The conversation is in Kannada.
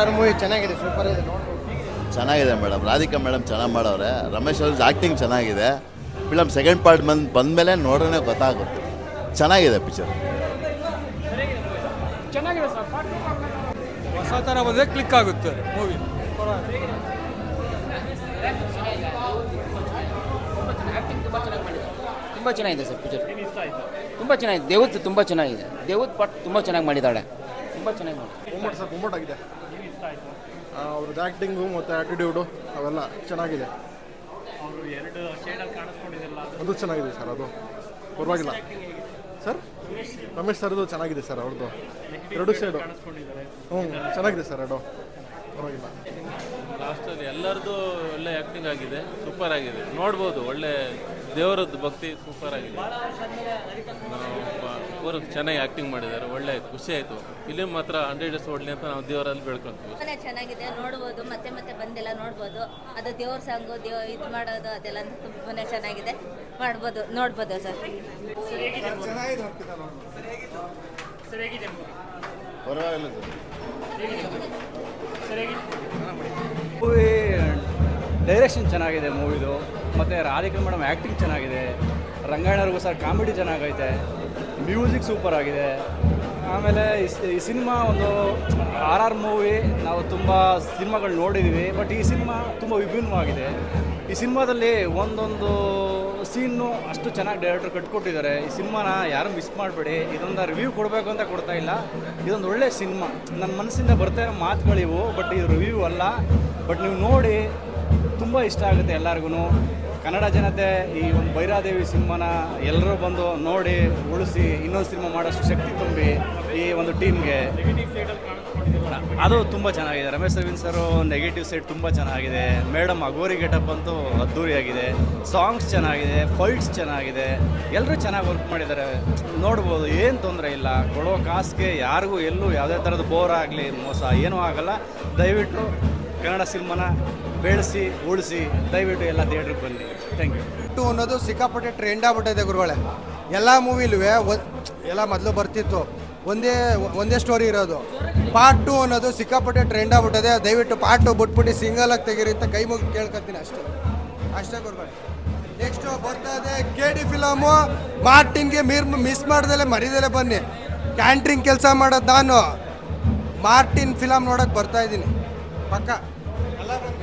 ಆರ್ ಮೂವಿ ಚೆನ್ನಾಗಿದೆ? ಸೂಪರ್ ಇದೆ ಚೆನ್ನಾಗಿದೆ ಮೇಡಮ್. ರಾಧಿಕಾ ಮೇಡಮ್ ಚೆನ್ನಾಗಿ ಮಾಡವ್ರೆ. ರಮೇಶ್ ಅವ್ರ ಆ್ಯಕ್ಟಿಂಗ್ ಚೆನ್ನಾಗಿದೆ. ಫಿಲಮ್ ಸೆಕೆಂಡ್ ಪಾರ್ಟ್ ಬಂದ್ ಬಂದಮೇಲೆ ನೋಡ್ರೇ ಗೊತ್ತಾಗುತ್ತೆ. ಚೆನ್ನಾಗಿದೆ ಪಿಕ್ಚರ್ ಹೊಸ ಥರ ಬಂದರೆ ಕ್ಲಿಕ್ ಆಗುತ್ತೆ ಮೂವಿ ತುಂಬ ಚೆನ್ನಾಗಿದೆ ಸರ್ ಪಿಕ್ಚರ್ ತುಂಬ ಚೆನ್ನಾಗಿದೆ. ದೇವತ್ ತುಂಬ ಚೆನ್ನಾಗಿದೆ. ದೇವತ್ ಪಾಟ್ ತುಂಬ ಚೆನ್ನಾಗಿ ಮಾಡಿದ್ದಾಳೆ. ತುಂಬ ಚೆನ್ನಾಗಿ ಮಾಡಿ ಬೊಮ್ಮಟ್ ಸರ್ ಬೊಮ್ಮಟ್ ಆಗಿದೆ ಅವ್ರದ್ದು ಆ್ಯಕ್ಟಿಂಗು ಮತ್ತು ಆ್ಯಟಿಟ್ಯೂಡು ಅವೆಲ್ಲ ಚೆನ್ನಾಗಿದೆ. ಅದು? ಚೆನ್ನಾಗಿದೆ ಸರ್ ಅದು. ಪರವಾಗಿಲ್ಲ. ಸರ್? ರಮೇಶ್ ಸರ್ದು ಚೆನ್ನಾಗಿದೆ ಸರ್ ಅವ್ರದ್ದು. ಎರಡು ಸೈಡು ಹ್ಞೂ ಚೆನ್ನಾಗಿದೆ ಸರ್ ಎರಡು ಪರವಾಗಿಲ್ಲ. ಲಾಸ್ಟಲ್ಲಿ ಎಲ್ಲರದ್ದು ಒಳ್ಳೆ ಆ್ಯಕ್ಟಿಂಗ್ ಆಗಿದೆ. ಸೂಪರ್ ಆಗಿದೆ. ನೋಡ್ಬೋದು ಒಳ್ಳೆ ದೇವರದ್ದು ಭಕ್ತಿ ಸೂಪರ್ ಆಗಿದೆ. ಅವರು ಚೆನ್ನಾಗಿ ಆ್ಯಕ್ಟಿಂಗ್ ಮಾಡಿದ್ದಾರೆ ಒಳ್ಳೆ ಆಯ್ತು ಖುಷಿ ಆಯ್ತು. ಫಿಲಿಮ್ ಮಾತ್ರ ಹಂಡ್ರೆಡ್ ಡೇಸ್ ಓಡಲಿ ಅಂತ ನಾವು ದೇವರಲ್ಲಿ ಬೆಳ್ಕೊಂತೀವಿ ಚೆನ್ನಾಗಿದೆ ನೋಡ್ಬೋದು ಮತ್ತೆ ಮತ್ತೆ ಬಂದೆಲ್ಲ ನೋಡ್ಬೋದು. ಅದು ದೇವ್ರ ಸಾಂಗು ದೇವ್ ಇದು ಮಾಡೋದು ಅದೆಲ್ಲ ತುಂಬಾನೇ ಚೆನ್ನಾಗಿದೆ. ಮಾಡ್ಬೋದು ನೋಡ್ಬೋದು ಸರ್. ಪರವಾಗಿಲ್ಲ ಮೂವಿ ಡೈರೆಕ್ಷನ್ ಚೆನ್ನಾಗಿದೆ ಮೂವಿದು. ಮತ್ತು ರಾಧಿಕಾ ಮೇಡಮ್ ಆ್ಯಕ್ಟಿಂಗ್ ಚೆನ್ನಾಗಿದೆ. ರಂಗಾಯಣರಿಗೂ ಸರ್ ಕಾಮಿಡಿ ಚೆನ್ನಾಗೈತೆ. ಮ್ಯೂಸಿಕ್ ಸೂಪರ್ ಆಗಿದೆ. ಆಮೇಲೆ ಈ ಸಿನಿಮಾ ಒಂದು ಆರ್ ಆರ್ ಮೂವಿ, ನಾವು ತುಂಬ ಸಿನಿಮಾಗಳು ನೋಡಿದ್ದೀವಿ ಬಟ್ ಈ ಸಿನಿಮಾ ತುಂಬ ವಿಭಿನ್ನವಾಗಿದೆ. ಈ ಸಿನಿಮಾದಲ್ಲಿ ಒಂದೊಂದು ಸೀನು ಅಷ್ಟು ಚೆನ್ನಾಗಿ ಡೈರೆಕ್ಟರ್ ಕಟ್ಕೊಟ್ಟಿದ್ದಾರೆ. ಈ ಸಿನಿಮಾನ ಯಾರು ಮಿಸ್ ಮಾಡಬೇಡಿ, ಇದೊಂದು ರಿವ್ಯೂ ಕೊಡಬೇಕು ಅಂತ ಕೊಡ್ತಾ ಇಲ್ಲ. ಇದೊಂದು ಒಳ್ಳೆ ಸಿನಿಮಾ. ನನ್ನ ಮನಸ್ಸಿಂದ ಬರ್ತಾ ಇರೋ ಮಾತುಗಳಿವು ಬಟ್ ಇದು ರಿವ್ಯೂ ಅಲ್ಲ. ಬಟ್ ನೀವು ನೋಡಿ ತುಂಬ ಇಷ್ಟ ಆಗುತ್ತೆ ಎಲ್ಲರಿಗೂ ಕನ್ನಡ ಜನತೆ ಈ ಒಂದು ಭೈರಾದೇವಿ ಸಿನಿಮಾನ ಎಲ್ಲರೂ ಬಂದು ನೋಡಿ, ಉಳಿಸಿ ಇನ್ನೊಂದು ಸಿನಿಮಾ ಮಾಡೋಷ್ಟು ಶಕ್ತಿ ತುಂಬಿ ಈ ಒಂದು ಟೀಮ್ಗೆ. ಅದು ತುಂಬ ಚೆನ್ನಾಗಿದೆ. Ramesh Aravind sir negative side ತುಂಬ ಚೆನ್ನಾಗಿದೆ. ಮೇಡಮ್ ಅಗೋರಿ ಗೆಟಪ್ ಅಂತೂ ಅದ್ದೂರಿಯಾಗಿದೆ ಸಾಂಗ್ಸ್ ಚೆನ್ನಾಗಿದೆ ಫೈಟ್ಸ್ ಚೆನ್ನಾಗಿದೆ. ಎಲ್ಲರೂ ಚೆನ್ನಾಗಿ ವರ್ಕ್ ಮಾಡಿದ್ದಾರೆ. ನೋಡ್ಬೋದು, ಏನು ತೊಂದರೆ ಇಲ್ಲ. ಕೊಡೋ ಕಾಸ್ಗೆ ಯಾರಿಗೂ ಎಲ್ಲೂ ಯಾವುದೇ ಥರದ ಬೋರ್ ಆಗಲಿ, ಮೋಸ, ಏನೂ ಆಗಲ್ಲ. ದಯವಿಟ್ಟು ಕನ್ನಡ ಸಿನಿಮಾನ ಬೆಳೆಸಿ ಉಳಿಸಿ, ದಯವಿಟ್ಟು ಎಲ್ಲ ಥಿಯೇಟ್ರಿಗೆ ಬನ್ನಿ. ಥ್ಯಾಂಕ್ ಯು ಟು ಅನ್ನೋದು ಸಿಕ್ಕಾಪಟ್ಟೆ ಟ್ರೆಂಡ್ ಆಗ್ಬಿಟ್ಟಿದೆ ಗುರುಗಳೇ. ಎಲ್ಲ ಮೂವಿಲೂ ಎಲ್ಲ ಮೊದಲು ಬರ್ತಿತ್ತು. ಒಂದೇ ಒಂದೇ ಸ್ಟೋರಿ ಇರೋದು. ಪಾರ್ಟ್ ಟು ಅನ್ನೋದು ಸಿಕ್ಕಾಪಟ್ಟೆ ಟ್ರೆಂಡ್ ಆಗ್ಬಿಟ್ಟಿದೆ ದಯವಿಟ್ಟು ಪಾರ್ಟ್ ಟು ಬಿಟ್ಬಿಟ್ಟು ಸಿಂಗಲ್ ಆಗಿ ತೆಗೀರಿ ಅಂತ ಕೈ ಮುಗಿ ಕೇಳ್ಕೊತೀನಿ ಅಷ್ಟೇ. ಅಷ್ಟೇ ಗುರುಗಳೇ. ನೆಕ್ಸ್ಟ್ ಬರ್ತಾ ಇದೆ ಕೆ ಡಿ ಫಿಲಮು ಮಾರ್ಟಿನ್ಗೆ ಮೀರ್ ಮಿಸ್ ಮಾಡ್ದಲೆ ಮರಿದಲೆ ಬನ್ನಿ. ಕ್ಯಾಂಟ್ರಿಂಗ್ ಕೆಲಸ ಮಾಡೋದು ನಾನು. ಮಾರ್ಟಿನ್ ಫಿಲಮ್ ನೋಡೋಕೆ ಬರ್ತಾ ಇದ್ದೀನಿ. ಪಕ್ಕ. 11th